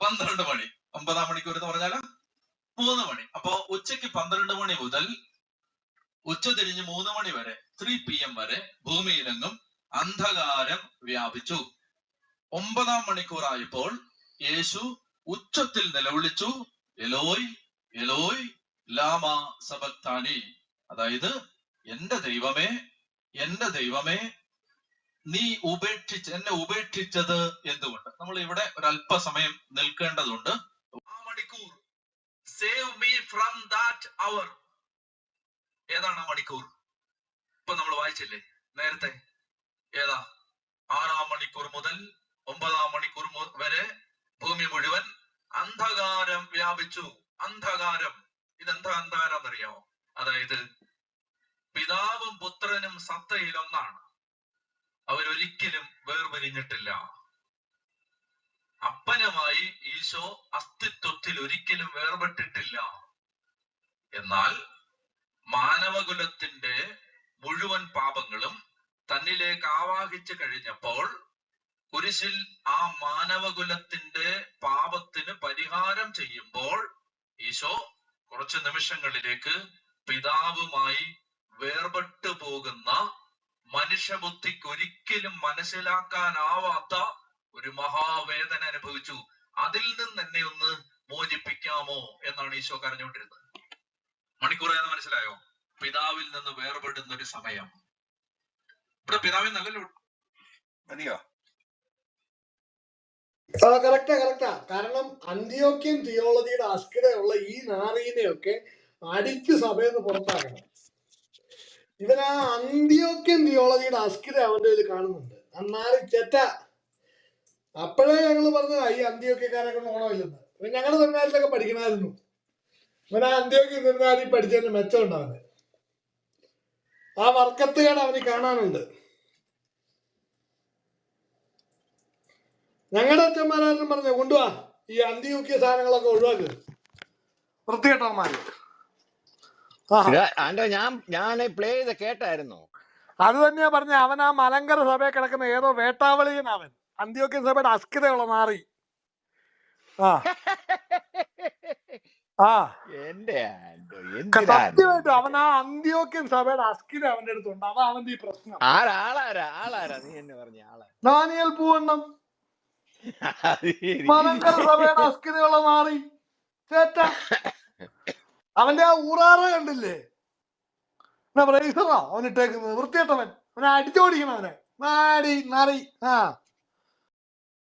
പന്ത്രണ്ട് മണി. ഒമ്പതാം മണിക്കൂർ എന്ന് പറഞ്ഞാൽ മൂന്ന് മണി. അപ്പോ ഉച്ചയ്ക്ക് പന്ത്രണ്ട് മണി മുതൽ ഉച്ച തിരിഞ്ഞ് മൂന്ന് മണി വരെ ത്രീ പി എം വരെ ഭൂമിയിലെങ്ങും അന്ധകാരം വ്യാപിച്ചു. ഒമ്പതാം മണിക്കൂറായപ്പോൾ യേശു ഉച്ചത്തിൽ നിലവിളിച്ചു എലോയ് എലോയ് ലാമ സബക്താനി. അതായത് എന്റെ ദൈവമേ എന്റെ ദൈവമേ നീ ഉപേക്ഷിച്ച് എന്നെ ഉപേക്ഷിച്ചത് എന്തുകൊണ്ട്? നമ്മൾ ഇവിടെ ഒരു അല്പസമയം നിൽക്കേണ്ടതുണ്ട്. ആ മണിക്കൂർ. Save me from that hour ഏതാണ് ആ മണിക്കൂർ? ഇപ്പൊ നമ്മൾ വായിച്ചില്ലേ? നേരത്തെ. ഏതാ? ആറാം മണിക്കൂർ മുതൽ ഒമ്പതാം മണിക്കൂർ വരെ ഭൂമി മുഴുവൻ അന്ധകാരം വ്യാപിച്ചു. അന്ധകാരം. ഇതെന്താ അന്ധകാരം എന്നറിയാമോ? അതായത് പിതാവും പുത്രനും സത്തയിൽ അവരൊരിക്കലും വേർപിരിഞ്ഞിട്ടില്ല. അപ്പനുമായി ഈശോ അസ്തിത്വത്തിൽ ഒരിക്കലും വേർപെട്ടിട്ടില്ല. എന്നാൽ മാനവകുലത്തിന്റെ മുഴുവൻ പാപങ്ങളും തന്നിലേക്ക് ആവാഹിച്ചു കഴിഞ്ഞപ്പോൾ കുരിശിൽ ആ മാനവകുലത്തിന്റെ പാപത്തിന് പരിഹാരം ചെയ്യുമ്പോൾ ഈശോ കുറച്ച് നിമിഷങ്ങളിലേക്ക് പിതാവുമായി വേർപെട്ടു പോകുന്ന മനുഷ്യബുദ്ധിക്ക് ഒരിക്കലും മനസ്സിലാക്കാനാവാത്ത ഒരു മഹാവേദന അനുഭവിച്ചു. അതിൽ നിന്ന് എന്നെ ഒന്ന് മോചിപ്പിക്കാമോ എന്നാണ് ഈശോ കരഞ്ഞുകൊണ്ടിരുന്നത്. മണിക്കൂർ എന്ന് മനസ്സിലായോ? പിതാവിൽ നിന്ന് വേർപെടുന്ന ഒരു സമയം. ഇവിടെ പിതാവിൽ നല്ലല്ലോ മതിയോ? ആ കറക്റ്റാ കറക്റ്റാ കാരണം അന്ത്യോക്യൻ തിയോളജിയുടെ അസ്ഥിരയുള്ള ഈ നാറീനെയൊക്കെ അടിച്ച് സഭയിൽ നിന്ന് പുറത്താക്കണം. ഇവൻ ആ അന്ത്യോക്യൻ തിയോളജിയുടെ അസ്കിത അവന്റെ ഇതിൽ കാണുന്നുണ്ട്. അന്നാറി ചെറ്റ. അപ്പോഴേ ഞങ്ങൾ പറഞ്ഞു ഈ അന്ത്യോക്യക്കാരെ കൊണ്ട് ഓണമില്ലെന്ന് ഇവൻ ഞങ്ങളുടെ സെമിനാരിലൊക്കെ പഠിക്കണമായിരുന്നു. ഇവൻ ആ അന്ത്യോക്യൻ സെമിനാരിൽ പഠിച്ചതിന് മെച്ചമുണ്ട് അവന് ആ വർക്കത്തുകേട് അവന് കാണാനുണ്ട്. ഞങ്ങളുടെ അച്ഛന്മാരും പറഞ്ഞു കൊണ്ടുവാ ഈ അന്തിയൂക്കിയ സാധനങ്ങളൊക്കെ ഒഴിവാക്കുക വൃത്തികെട്ടവന്മാര്. ആ ഞാൻ ഞാൻ പ്ലേ ചെയ്ത് കേട്ടായിരുന്നു. അത് തന്നെയാ പറഞ്ഞ അവൻ ആ മലങ്കര സഭയെ കിടക്കുന്ന ഏതോ വേട്ടാവളിയൻ അന്ത്യോക്യ അന്ത്യോക്യൻ സഭയുടെ അസ്കിതയുള്ള മാറി ആ. ആ. എന്റെ സത്യമായിട്ടും അവൻ ആ അന്ത്യോക്യൻ സഭയുടെ അസ്കിത അവന്റെ അടുത്തുണ്ട്. അതാ അവന്റെ ഈ പ്രശ്നം. ആളാരാ നീ എന്നെ പറഞ്ഞ ആളാ. ദാനിയൽ പൂവണ്ണം. മലങ്കര സഭയുടെ അസ്കിതയുള്ള മാറി ചേറ്റ അവന്റെ ആ ഊറാറ കണ്ടില്ലേ? ബ്രേസറാ അവൻ ഇട്ടേക്കുന്നത് വൃത്തിയിട്ടവൻ അവനെ അടിച്ചോടിക്കണം അവനെ. നാടി നാറി ആ.